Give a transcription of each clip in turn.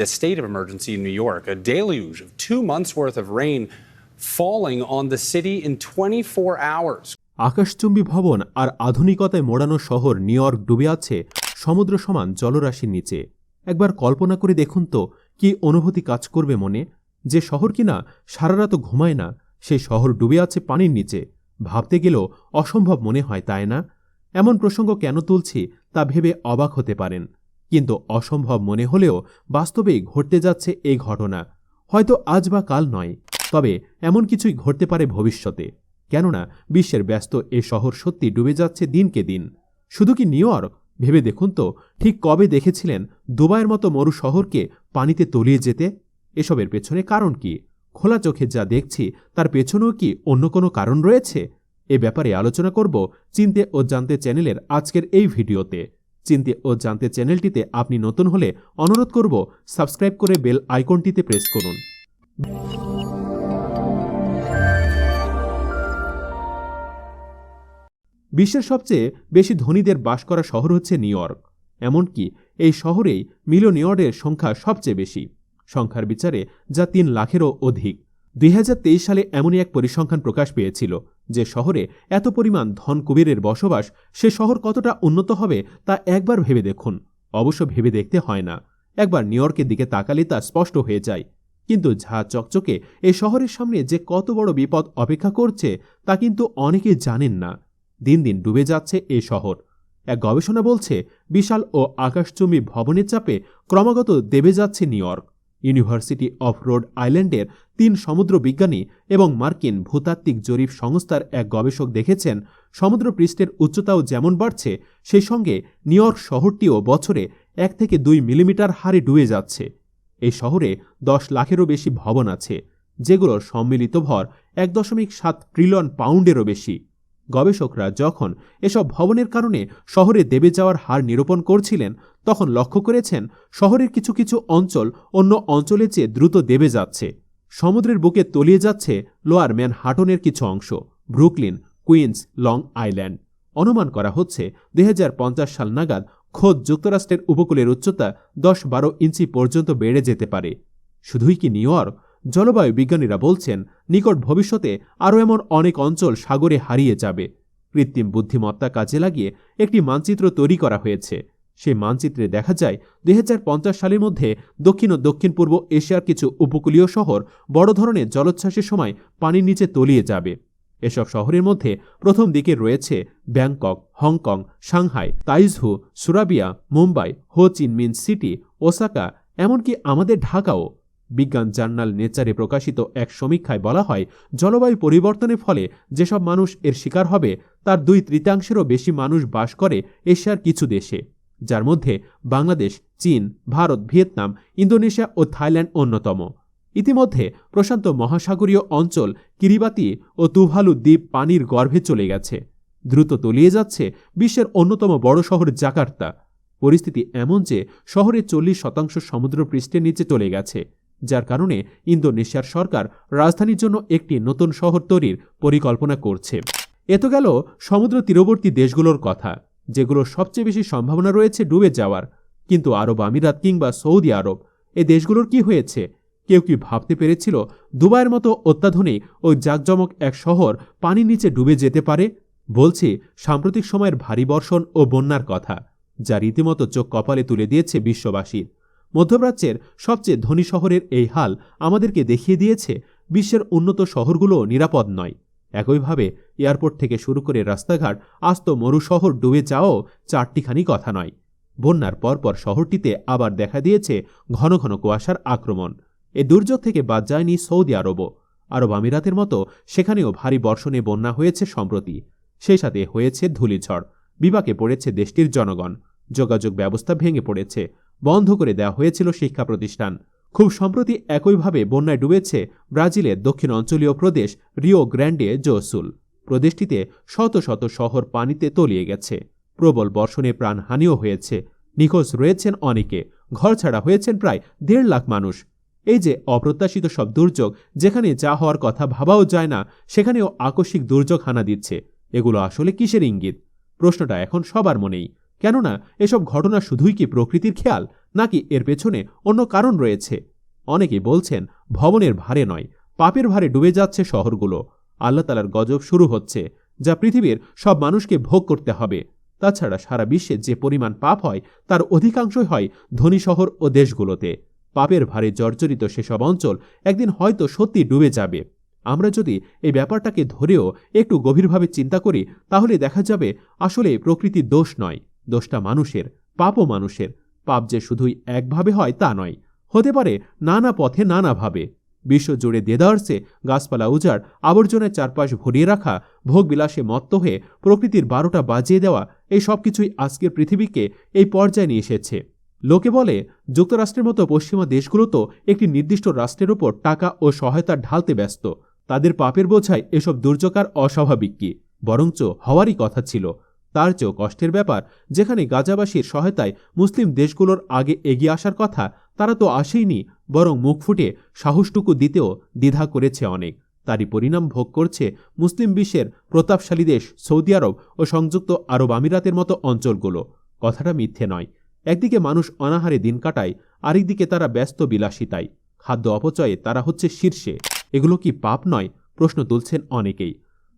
The state of emergency in New York, a deluge of two months' worth of rain falling on the city in 24 hours. আকাশচুম্বী ভবন আর আধুনিকতায় মোড়ানো শহর new York ডুবে আছে সমুদ্র সমান জলরাশির নিচে। একবার কল্পনা করে দেখুন তো কি অনুভূতি কাজ করবে মনে? যে শহর কিনা সারা রাতও ঘুমায় না সেই শহর ডুবে আছে পানির নিচে। ভাবতে গেলেও অসম্ভব মনে হয় তাই না? এমন প্রসঙ্গ কেন তুলছি তা ভেবে অবাক হতে পারেন। কিন্তু অসম্ভব মনে হলেও বাস্তবেই ঘটতে যাচ্ছে এই ঘটনা। হয়তো আজ বা কাল নয়, তবে এমন কিছুই ঘটতে পারে ভবিষ্যতে। কেননা বিশ্বের ব্যস্ত এ শহর সত্যি ডুবে যাচ্ছে দিনকে দিন। শুধু কি নিউ ইয়র্ক? ভেবে দেখুন তো, ঠিক কবে দেখেছিলেন দুবাইয়ের মতো মরু শহরকে পানিতে তলিয়ে যেতে? এসবের পেছনে কারণ কি? খোলা চোখে যা দেখছি, তার পেছনেও কি অন্য কোনো কারণ রয়েছে? এ ব্যাপারে আলোচনা করব চিনতে ও জানতে চ্যানেলের আজকের এই ভিডিওতে। চিনতে ও জানতে চ্যানেলটিতে আপনি নতুন হলে অনুরোধ করব সাবস্ক্রাইব করে বেল আইকনটিতে প্রেস করুন। বিশ্বের সবচেয়ে বেশি ধনীদের বাস করা শহর হচ্ছে নিউ ইয়র্ক। এমনকি এই শহরেই মিলিয়নিয়রের সংখ্যা সবচেয়ে বেশি। সংখ্যার বিচারে যা তিন লাখেরও অধিক। দুই হাজার তেইশ সালে এমনই এক পরিসংখ্যান প্রকাশ পেয়েছিল যে শহরে এত পরিমাণ ধন কুবেরের বসবাস সে শহর কতটা উন্নত হবে তা একবার ভেবে দেখুন। অবশ্য ভেবে দেখতে হয় না। একবার নিউ ইয়র্কের দিকে তাকালে তা স্পষ্ট হয়ে যায়। কিন্তু ঝা চকচকে এ শহরের সামনে যে কত বড় বিপদ অপেক্ষা করছে তা কিন্তু অনেকেই জানেন না। দিন দিন ডুবে যাচ্ছে এ শহর। এক গবেষণা বলছে, বিশাল ও আকাশচুম্বী ভবনের চাপে ক্রমাগত দেবে যাচ্ছে New York. University of Rhode আইল্যান্ডের তিন সমুদ্র বিজ্ঞানী এবং মার্কিন ভূতাত্ত্বিক জরিপ সংস্থার এক গবেষক দেখেছেন, সমুদ্রপৃষ্ঠের উচ্চতাও যেমন বাড়ছে, সেই সঙ্গে নিউ ইয়র্ক শহরটিও বছরে এক থেকে দুই মিলিমিটার হারে ডুবে যাচ্ছে। এই শহরে দশ লাখেরও বেশি ভবন আছে, যেগুলোর সম্মিলিত ভর এক দশমিক সাত ট্রিলিয়ন পাউন্ডেরও বেশি। গবেষকরা যখন এসব ভবনের কারণে শহরে দেবে যাওয়ার হার নিরূপণ করছিলেন, তখন লক্ষ্য করেছেন শহরের কিছু কিছু অঞ্চল অন্য অঞ্চলের চেয়ে দ্রুত দেবে যাচ্ছে। সমুদ্রের বুকে তলিয়ে যাচ্ছে লোয়ার ম্যানহাটনের কিছু অংশ, ব্রুকলিন, কুইন্স, লং আইল্যান্ড। অনুমান করা হচ্ছে দু হাজার পঞ্চাশ সাল নাগাদ খোদ যুক্তরাষ্ট্রের উপকূলের উচ্চতা দশ বারো ইঞ্চি পর্যন্ত বেড়ে যেতে পারে। শুধুই কি নিউ ইয়র্ক? জলবায়ু বিজ্ঞানীরা বলছেন, নিকট ভবিষ্যতে আরও এমন অনেক অঞ্চল সাগরে হারিয়ে যাবে। কৃত্রিম বুদ্ধিমত্তা কাজে লাগিয়ে একটি মানচিত্র তৈরি করা হয়েছে। সেই মানচিত্রে দেখা যায়, দুই হাজার পঞ্চাশ সালের মধ্যে দক্ষিণ ও দক্ষিণ পূর্ব এশিয়ার কিছু উপকূলীয় শহর বড় ধরনের জলোচ্ছ্বাসের সময় পানির নিচে তলিয়ে যাবে। এসব শহরের মধ্যে প্রথম দিকে রয়েছে Bangkok, Hong Kong, Shanghai Taizhou Surabaya, Mumbai, Ho Chi Minh City, Osaka, এমনকি আমাদের ঢাকাও। বিজ্ঞান জার্নাল নেচারে প্রকাশিত এক সমীক্ষায় বলা হয়, জলবায়ু পরিবর্তনের ফলে যেসব মানুষ এর শিকার হবে, তার দুই তৃতীয়াংশেরও বেশি মানুষ বাস করে এশিয়ার কিছু দেশে, যার মধ্যে বাংলাদেশ, চীন, ভারত, ভিয়েতনাম, ইন্দোনেশিয়া ও থাইল্যান্ড অন্যতম। ইতিমধ্যে প্রশান্ত মহাসাগরীয় অঞ্চল কিরিবাতি ও তুভালু দ্বীপ পানির গর্ভে চলে গেছে, দ্রুত তলিয়ে যাচ্ছে বিশ্বের অন্যতম বড় শহর জাকার্তা। পরিস্থিতি এমন যে শহরে চল্লিশ শতাংশ সমুদ্রপৃষ্ঠের নিচে চলে গেছে। যার কারণে ইন্দোনেশিয়ার সরকার রাজধানীর জন্য একটি নতুন শহর তৈরির পরিকল্পনা করছে। এত গেল সমুদ্র তীরবর্তী দেশগুলোর কথা, যেগুলোর সবচেয়ে বেশি সম্ভাবনা রয়েছে ডুবে যাওয়ার। কিন্তু আরব আমিরাত কিংবা সৌদি আরব, এ দেশগুলোর কি হয়েছে? কেউ কি ভাবতে পেরেছিল দুবাইয়ের মতো অত্যাধুনিক ও জাকজমক এক শহর পানির নিচে ডুবে যেতে পারে? বলছি, সাম্প্রতিক সময়ের ভারী বর্ষণ ও বন্যার কথা, যা রীতিমতো চোখ কপালে তুলে দিয়েছে বিশ্ববাসীর মধ্যপ্রাচ্যের সবচেয়ে ধনী শহরের এই হাল আমাদেরকে দেখিয়ে দিয়েছে, বিশ্বের উন্নত শহরগুলো নিরাপদ নয়। একইভাবে এয়ারপোর্ট থেকে শুরু করে রাস্তাঘাট, আস্ত মরু শহর ডুবে যাওয়াও চারটিখানি কথা নয়। বন্যার পরপর শহরটিতে আবার দেখা দিয়েছে ঘন ঘন কুয়াশার আক্রমণ। এ দুর্যোগ থেকে বাদ যায়নি সৌদি আরবও। আরব আমিরাতের মতো সেখানেও ভারী বর্ষণে বন্যা হয়েছে সম্প্রতি। সেই সাথে হয়েছে ধূলিঝড়। বিপাকে পড়েছে দেশটির জনগণ। যোগাযোগ ব্যবস্থা ভেঙে পড়েছে। বন্ধ করে দেওয়া হয়েছিল শিক্ষা প্রতিষ্ঠান। খুব সম্প্রতি একইভাবে বন্যায় ডুবেছে ব্রাজিলের দক্ষিণ অঞ্চলীয় প্রদেশ রিও গ্র্যান্ডে জোসুল। প্রদেশটিতে শত শত শহর পানিতে তলিয়ে গেছে। প্রবল বর্ষণে প্রাণহানিও হয়েছে। নিখোঁজ রয়েছেন অনেকে। ঘর ছাড়া হয়েছেন প্রায় দেড় লাখ মানুষ। এই যে অপ্রত্যাশিত সব দুর্যোগ, যেখানে যা হওয়ার কথা ভাবাও যায় না, সেখানেও আকস্মিক দুর্যোগ হানা দিচ্ছে। এগুলো আসলে কিসের ইঙ্গিত? প্রশ্নটা এখন সবার মনেই। কেননা এসব ঘটনা শুধুই কি প্রকৃতির খেয়াল, নাকি এর পেছনে অন্য কারণ রয়েছে? অনেকে বলছেন, ভবনের ভারে নয়, পাপের ভারে ডুবে যাচ্ছে শহরগুলো। আল্লাহ তালার গজব শুরু হচ্ছে, যা পৃথিবীর সব মানুষকে ভোগ করতে হবে। তাছাড়া সারা বিশ্বে যে পরিমাণ পাপ হয়, তার অধিকাংশই হয় ধনী শহর ও দেশগুলোতে। পাপের ভারে জর্জরিত সেসব অঞ্চল একদিন হয়তো সত্যি ডুবে যাবে। আমরা যদি এই ব্যাপারটাকে ধরেও একটু গভীরভাবে চিন্তা করি, তাহলে দেখা যাবে আসলে প্রকৃতির দোষ নয়। দোষটা মানুষের, পাপও মানুষের। পাপ যে শুধুই একভাবে হয় তা নয়, হতে পারে নানা পথে নানাভাবে বিশ্বজুড়ে দেদার্সে গাছপালা উজাড় আবর্জনায় চারপাশ ভরিয়ে রাখা, ভোগবিলাসে মত্ত হয়ে প্রকৃতির বারোটা বাজিয়ে দেওয়া, এই সব কিছুই আজকের পৃথিবীকে এই পর্যায়ে নিয়ে এসেছে। লোকে বলে, যুক্তরাষ্ট্রের মতো পশ্চিমা দেশগুলো তো একটি নির্দিষ্ট রাষ্ট্রের ওপর টাকা ও সহায়তা ঢালতে ব্যস্ত। তাদের পাপের বোঝায় এসব দুর্যোগার অস্বাভাবিক কি? বরঞ্চ হওয়ারই কথা ছিল। তার চেয়েও কষ্টের ব্যাপার। যেখানে গাজাবাসীর সহায়তায় মুসলিম দেশগুলোর আগে এগিয়ে আসার কথা, তারা তো আসেইনি, বরং মুখ ফুটে সাহসটুকু দিতেও দ্বিধা করেছে অনেক। তারই পরিণাম ভোগ করছে মুসলিম বিশ্বের প্রতাপশালী দেশ সৌদি আরব ও সংযুক্ত আরব আমিরাতের মতো অঞ্চলগুলো। কথাটা মিথ্যে নয়। একদিকে মানুষ অনাহারে দিন কাটায়, আরেকদিকে তারা ব্যস্ত বিলাসিতায়। খাদ্য অপচয়ে তারা হচ্ছে শীর্ষে। এগুলো কি পাপ নয়? প্রশ্ন তুলছেন অনেকেই।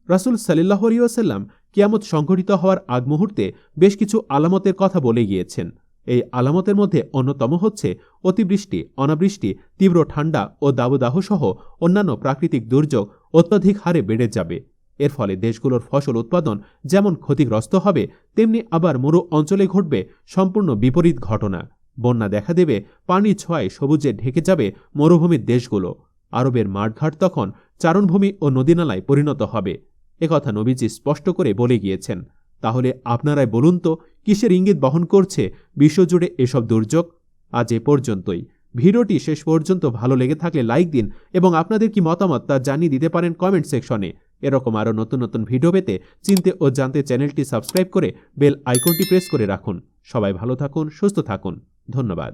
রাসুল সাল্লাহ আলিয়াসাল্লাম কিয়ামত সংঘটিত হওয়ার আগ মুহূর্তে বেশ কিছু আলামতের কথা বলে গিয়েছেন। এই আলামতের মধ্যে অন্যতম হচ্ছে অতিবৃষ্টি, অনাবৃষ্টি, তীব্র ঠান্ডা ও দাবদাহ সহ অন্যান্য প্রাকৃতিক দুর্যোগ অত্যধিক হারে বেড়ে যাবে। এর ফলে দেশগুলোর ফসল উৎপাদন যেমন ক্ষতিগ্রস্ত হবে, তেমনি আবার মরু অঞ্চলে ঘটবে সম্পূর্ণ বিপরীত ঘটনা। বন্যা দেখা দেবে, পানি ছোঁয়ায় সবুজে ঢেকে যাবে মরুভূমির দেশগুলো। আরবের মাঠঘাট তখন চারণভূমি ও নদীনালায় পরিণত হবে। একথা নবীজি স্পষ্ট করে বলে গিয়েছেন। তাহলে আপনারাই বলুন তো, কিসের ইঙ্গিত বহন করছে? বিশ্বজুড়ে এসব দুর্যোগ? আজ এ পর্যন্তই। ভিডিওটি শেষ পর্যন্ত ভালো লেগে থাকলে লাইক দিন এবং আপনাদের কি মতামত তা জানিয়ে দিতে পারেন কমেন্ট সেকশনে। এরকম আরও নতুন নতুন ভিডিও পেতে চিনতে ও জানতে চ্যানেলটি সাবস্ক্রাইব করে বেল আইকনটি প্রেস করে রাখুন। সবাই ভালো থাকুন, সুস্থ থাকুন। ধন্যবাদ।